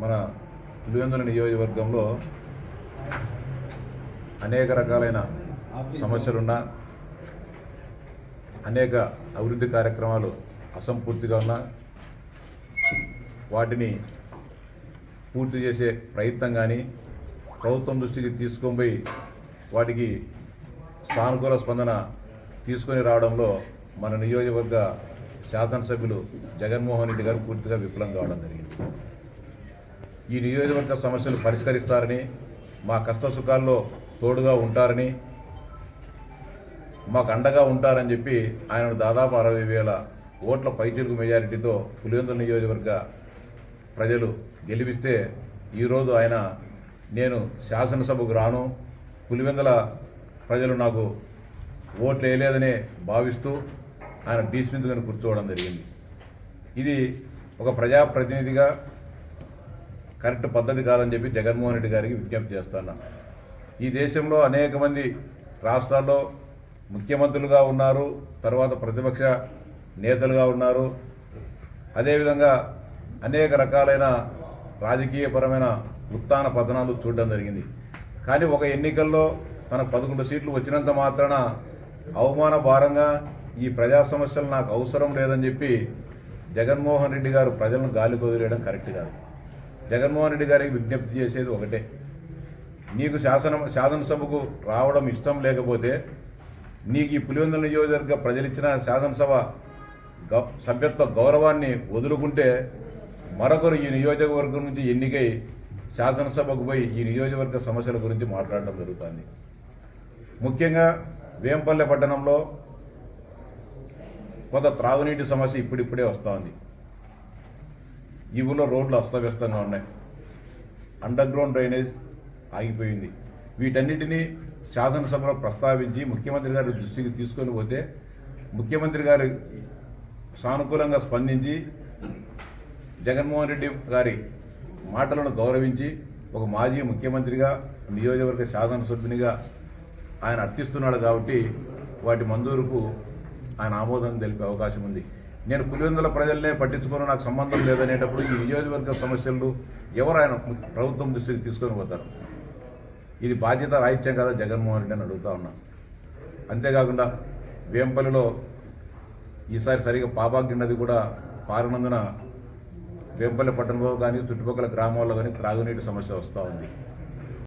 మన పులివెందుల నియోజకవర్గంలో అనేక రకాలైన సమస్యలున్నా అనేక అభివృద్ధి కార్యక్రమాలు అసంపూర్తిగా ఉన్నా వాటిని పూర్తి చేసే ప్రయత్నం కానీ ప్రభుత్వం దృష్టికి తీసుకొని పోయి వాటికి సానుకూల స్పందన తీసుకొని రావడంలో మన నియోజకవర్గ శాసనసభ్యులు జగన్మోహన్ రెడ్డి గారు పూర్తిగా విఫలం కావడం జరిగింది. ఈ నియోజకవర్గ సమస్యలు పరిష్కరిస్తారని మా కష్ట సుఖాల్లో తోడుగా ఉంటారని మాకు అండగా ఉంటారని చెప్పి ఆయన దాదాపు అరవై వేల ఓట్ల పైచిలుకు మెజారిటీతో పులివెందుల నియోజకవర్గ ప్రజలు గెలిపిస్తే ఈరోజు ఆయన నేను శాసనసభకు రాను పులివెందుల ప్రజలు నాకు ఓట్లు వేయలేదనే భావిస్తూ ఆయన బీచ్ కూర్చోవడం జరిగింది. ఇది ఒక ప్రజాప్రతినిధిగా కరెక్ట్ పద్ధతి కాదని చెప్పి జగన్మోహన్ రెడ్డి గారికి విజ్ఞప్తి చేస్తున్నా ఈ దేశంలో అనేక మంది రాష్ట్రాల్లో ముఖ్యమంత్రులుగా ఉన్నారు తర్వాత ప్రతిపక్ష నేతలుగా ఉన్నారు. అదేవిధంగా అనేక రకాలైన రాజకీయపరమైన ఉత్థాన పతనాలు చూడడం జరిగింది. కానీ ఒక ఎన్నికల్లో తన పదకొండు సీట్లు వచ్చినంత మాత్రాన అవమాన భారంగా ఈ ప్రజా సమస్యలు నాకు అవసరం లేదని చెప్పి జగన్మోహన్ రెడ్డి గారు ప్రజలను గాలికి వదిలేయడం కరెక్ట్ కాదు. జగన్మోహన్ రెడ్డి గారికి విజ్ఞప్తి చేసేది ఒకటే. నీకు శాసన శాసనసభకు రావడం ఇష్టం లేకపోతే నీకు ఈ పులివెందుల నియోజకవర్గ ప్రజలిచ్చిన శాసనసభ గౌ సభ్యత్వ గౌరవాన్ని వదులుకుంటే మరొకరు ఈ నియోజకవర్గం నుంచి ఎన్నికై శాసనసభకు పోయి ఈ నియోజకవర్గ సమస్యల గురించి మాట్లాడడం జరుగుతుంది. ముఖ్యంగా వేంపల్లె పట్టణంలో కొంత త్రాగునీటి సమస్య ఇప్పుడిప్పుడే వస్తూ ఉంది ఈ ఊళ్ళో రోడ్లు అస్తవ్యస్తంగా ఉన్నాయి. అండర్ గ్రౌండ్ డ్రైనేజ్ ఆగిపోయింది. వీటన్నిటినీ శాసనసభలో ప్రస్తావించి ముఖ్యమంత్రి గారి దృష్టికి తీసుకొని పోతే ముఖ్యమంత్రి గారు సానుకూలంగా స్పందించి జగన్మోహన్ రెడ్డి గారి మాటలను గౌరవించి ఒక మాజీ ముఖ్యమంత్రిగా నియోజకవర్గ శాసనసభ్యునిగా ఆయన అర్థిస్తున్నాడు కాబట్టి వాటి మంజూరుకు ఆయన ఆమోదం తెలిపే అవకాశం ఉంది. నేను పులివెందుల ప్రజలనే పట్టించుకోవడం నాకు సంబంధం లేదనేటప్పుడు ఈ నియోజకవర్గ సమస్యలు ఎవరు ఆయన ప్రభుత్వం దృష్టికి తీసుకొని పోతారు. ఇది బాధ్యత రాహిత్యం కదా జగన్మోహన్ రెడ్డి అని అడుగుతా ఉన్నా. అంతేకాకుండా వేంపల్లిలో ఈసారి సరిగా పాపాగ్ని నది కూడా పారినందున వేంపల్లి పట్టణంలో కానీ చుట్టుపక్కల గ్రామాల్లో కానీ త్రాగునీటి సమస్య వస్తూ ఉంది.